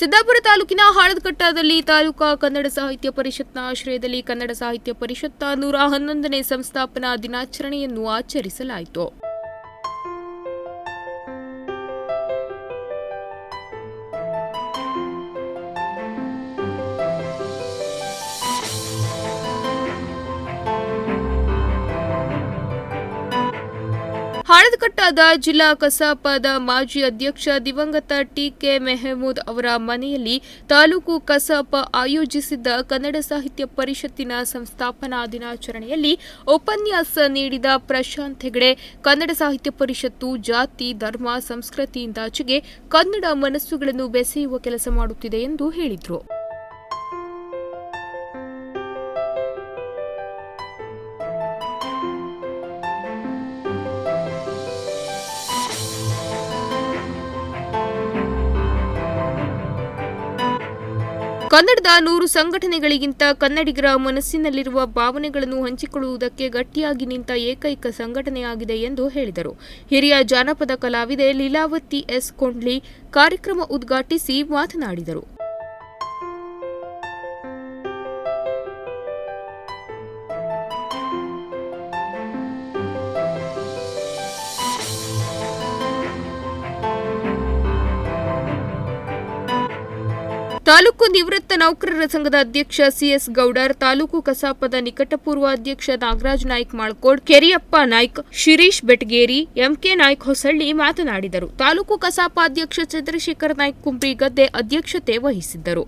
ಸಿದ್ದಾಪುರ ತಾಲೂಕಿನ ಹಾಳದಕಟ್ಟದಲ್ಲಿ ತಾಲೂಕಾ ಕನ್ನಡ ಸಾಹಿತ್ಯ ಪರಿಷತ್ನ ಆಶ್ರಯದಲ್ಲಿ ಕನ್ನಡ ಸಾಹಿತ್ಯ ಪರಿಷತ್ನ ನೂರ ಹನ್ನೊಂದನೇ ಸಂಸ್ಥಾಪನಾ ದಿನಾಚರಣೆಯನ್ನು ಆಚರಿಸಲಾಯಿತು. ಹಾಳದಘಟ್ಟದ ಜಿಲ್ಲಾ ಕಸಾಪದ ಮಾಜಿ ಅಧ್ಯಕ್ಷ ದಿವಂಗತ ಟಿಕೆ ಮೆಹಮೂದ್ ಅವರ ಮನೆಯಲ್ಲಿ ತಾಲೂಕು ಕಸಾಪ ಆಯೋಜಿಸಿದ್ದ ಕನ್ನಡ ಸಾಹಿತ್ಯ ಪರಿಷತ್ತಿನ ಸಂಸ್ಥಾಪನಾ ದಿನಾಚರಣೆಯಲ್ಲಿ ಉಪನ್ಯಾಸ ನೀಡಿದ ಪ್ರಶಾಂತ್ ಹೆಗಡೆ, ಕನ್ನಡ ಸಾಹಿತ್ಯ ಪರಿಷತ್ತು ಜಾತಿ, ಧರ್ಮ ಸಂಸ್ಕೃತಿಯಿಂದಾಚೆಗೆ ಕನ್ನಡ ಮನಸ್ಸುಗಳನ್ನು ಬೆಸೆಯುವ ಕೆಲಸ ಮಾಡುತ್ತಿದೆ ಎಂದು ಹೇಳಿದರು. ಕನ್ನಡದ ನೂರು ಸಂಘಟನೆಗಳಿಗಿಂತ ಕನ್ನಡಿಗರ ಮನಸ್ಸಿನಲ್ಲಿರುವ ಭಾವನೆಗಳನ್ನು ಹಂಚಿಕೊಳ್ಳುವುದಕ್ಕೆ ಗಟ್ಟಿಯಾಗಿ ನಿಂತ ಏಕೈಕ ಸಂಘಟನೆಯಾಗಿದೆ ಎಂದು ಹೇಳಿದರು. ಹಿರಿಯ ಜಾನಪದ ಕಲಾವಿದೆ ಲೀಲಾವತಿ ಎಸ್. ಕೊಂಡ್ಲಿ ಕಾರ್ಯಕ್ರಮ ಉದ್ಘಾಟಿಸಿ ಮಾತನಾಡಿದರು. ತಾಲೂಕು ನಿವೃತ್ತ ನೌಕರರ ಸಂಘದ ಅಧ್ಯಕ್ಷ ಸಿಎಸ್ ಗೌಡರ್, ತಾಲೂಕು ಕಸಾಪದ ನಿಕಟಪೂರ್ವ ಅಧ್ಯಕ್ಷ ನಾಗರಾಜ್ ನಾಯ್ಕ ಮಾಳ್ಕೋಡ್, ಕೆರಿಯಪ್ಪ ನಾಯ್ಕ್ ಶಿರೀಶ್ ಬೆಟಗೇರಿ, ಎಂಕೆ ನಾಯ್ಕ ಹೊಸಳ್ಳಿ ಮಾತನಾಡಿದರು. ತಾಲೂಕು ಕಸಾಪ ಅಧ್ಯಕ್ಷ ಚಂದ್ರಶೇಖರ್ ನಾಯ್ಕ್ ಕುಂಬ್ರಿಗದ್ದೆ ಅಧ್ಯಕ್ಷತೆ ವಹಿಸಿದ್ದರು.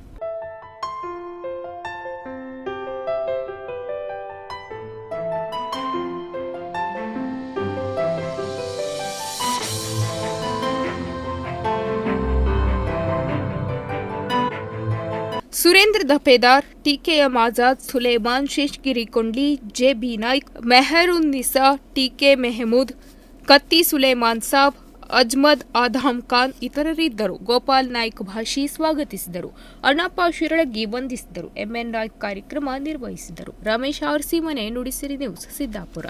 Surendra Dapedar T K M Azad, Suleman, Sheshgiri Kondli, J B Naik Meharunnisa T K Mehmood, Katti Suleman Sab, Ajmad Adam Khan ಇತರರಿದ್ದರು. ಗೋಪಾಲ್ ನಾಯ್ಕ್ ಭಾಷಿ ಸ್ವಾಗತಿಸಿದರು. ಅಣ್ಣಪ್ಪ ಶಿರಳಗಿ ವಂದಿಸಿದರು. ಎಂಎನ್ ನಾಯ್ಕ್ ಕಾರ್ಯಕ್ರಮ ನಿರ್ವಹಿಸಿದರು. ರಮೇಶ್ ಆರ್ಸಿ ಮನೆ ನುಡಿಸಿರಿ ನ್ಯೂಸ್, ಸಿದ್ದಾಪುರ.